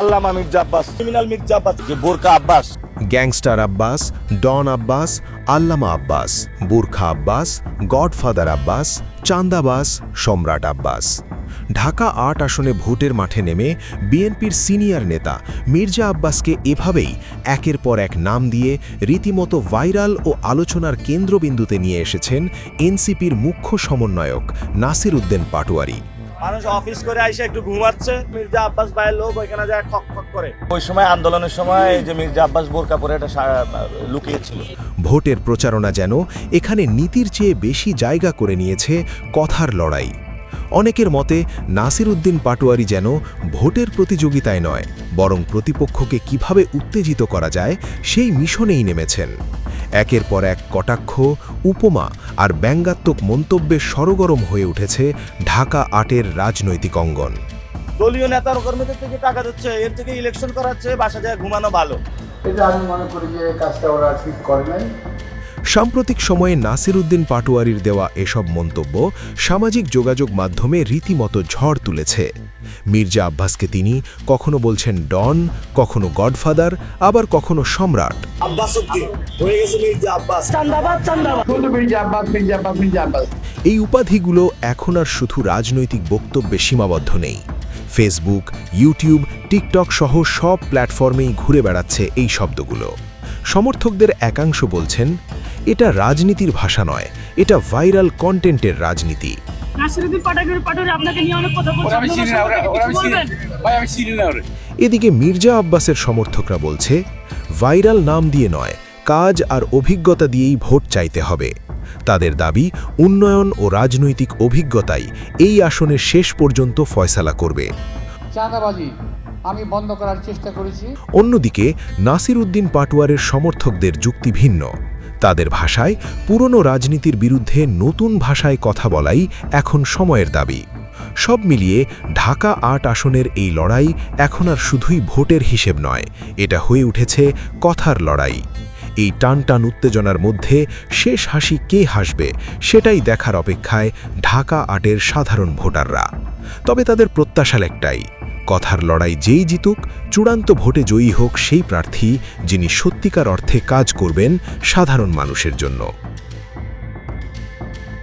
আল্লামা Mirza Abbas criminal Mirza Abbas যে বোরকা Abbas. Gangster Abbas, don Abbas, Allama Abbas, বুরখা আব্বাস, গডফাদার আব্বাস, চান্দাবাস, সম্রাট আব্বাস। ঢাকা আট আসনে ভোটের মাঠে নেমে বিএনপির সিনিয়র নেতা মির্জা আব্বাসকে এভাবেই একের পর এক নাম দিয়ে রীতিমতো ভাইরাল ও আলোচনার কেন্দ্রবিন্দুতে নিয়ে এসেছেন এনসিপির মুখ্য সমন্বয়ক নাসির উদ্দিন পাটোয়ারি। মানুষ অফিস করে আইসে একটু ঘুমাচ্ছে। মির্জা আব্বাস ভাইয়ের লোক ওইখানে যায় ঠক ঠক করে। ওই সময় আন্দোলনের সময় যে মির্জা আব্বাস বোরকা পরে একটা লুকিয়েছিল। ভোটের প্রচারণা যেন এখানে নীতির চেয়ে বেশি জায়গা করে নিয়েছে কথার লড়াই। অনেকের মতে নাসির উদ্দিন পাটোয়ারি যেন ভোটের প্রতিযোগিতায় নয়, বরং প্রতিপক্ষকে কীভাবে উত্তেজিত করা যায় সেই মিশনেই নেমেছেন। একের পর এক কটাক্ষ উপমা আর ব্যঙ্গাত্মক মন্তব্যে সরগরম হয়ে উঠেছে ঢাকা আটের রাজনৈতিক অঙ্গন। দলীয় নেতার কর্মীদের থেকে টাকা দিচ্ছে এর থেকে ইলেকশন করাচ্ছে বাসা যায় ঘুমানো ভালো এটা আমি মনে করি যে কাজটা ওরা ঠিক করে নাই সাম্প্রতিক সময়ে নাসির উদ্দিন পাটোয়ারির দেওয়া এসব মন্তব্য সামাজিক যোগাযোগ মাধ্যমে রীতিমতো ঝড় তুলেছে। মির্জা আব্বাসকে তিনি কখনো বলছেন ডন কখনো গডফাদার আবার কখনো সম্রাট। আব্বাস উদ্দিন হয়ে গেছে মির্জা আব্বাস। শুধু মির্জা আব্বাস মির্জা আব্বাস মির্জা আব্বাস। এই উপাধিগুলো এখন আর শুধু রাজনৈতিক বক্তব্যে সীমাবদ্ধ নেই। ফেসবুক ইউটিউব টিকটক সহ সব প্ল্যাটফর্মেই ঘুরে বেড়াচ্ছে এই শব্দগুলো। সমর্থকদের একাংশ বলছেন এটা রাজনীতির ভাষা নয় এটা ভাইরাল কন্টেন্টের রাজনীতি। এদিকে মির্জা আব্বাসের সমর্থকরা বলছে ভাইরাল নাম দিয়ে নয় কাজ আর অভিজ্ঞতা দিয়েই ভোট চাইতে হবে। তাদের দাবি উন্নয়ন ও রাজনৈতিক অভিজ্ঞতাই এই আসনের শেষ পর্যন্ত ফয়সালা করবে। আমি বন্ধ করার চেষ্টা করেছি। অন্যদিকে নাসির উদ্দিন পাটোয়ারের সমর্থকদের যুক্তি ভিন্ন। তাদের ভাষায় পুরনো রাজনীতির বিরুদ্ধে নতুন ভাষায় কথা বলাই এখন সময়ের দাবি। সব মিলিয়ে ঢাকা আট আসনের এই লড়াই এখন আর শুধুই ভোটের হিসেব নয়, এটা হয়ে উঠেছে কথার লড়াই। এই টান টান উত্তেজনার মধ্যে শেষ হাসি কে হাসবে সেটাই দেখার অপেক্ষায় ঢাকা আটের সাধারণ ভোটাররা। তবে তাদের প্রত্যাশাল একটাই কথার লড়াই যেই জিতুক, চূড়ান্ত ভোটে জয়ী হোক সেই প্রার্থী যিনি সত্যিকার অর্থে কাজ করবেন সাধারণ মানুষের জন্য।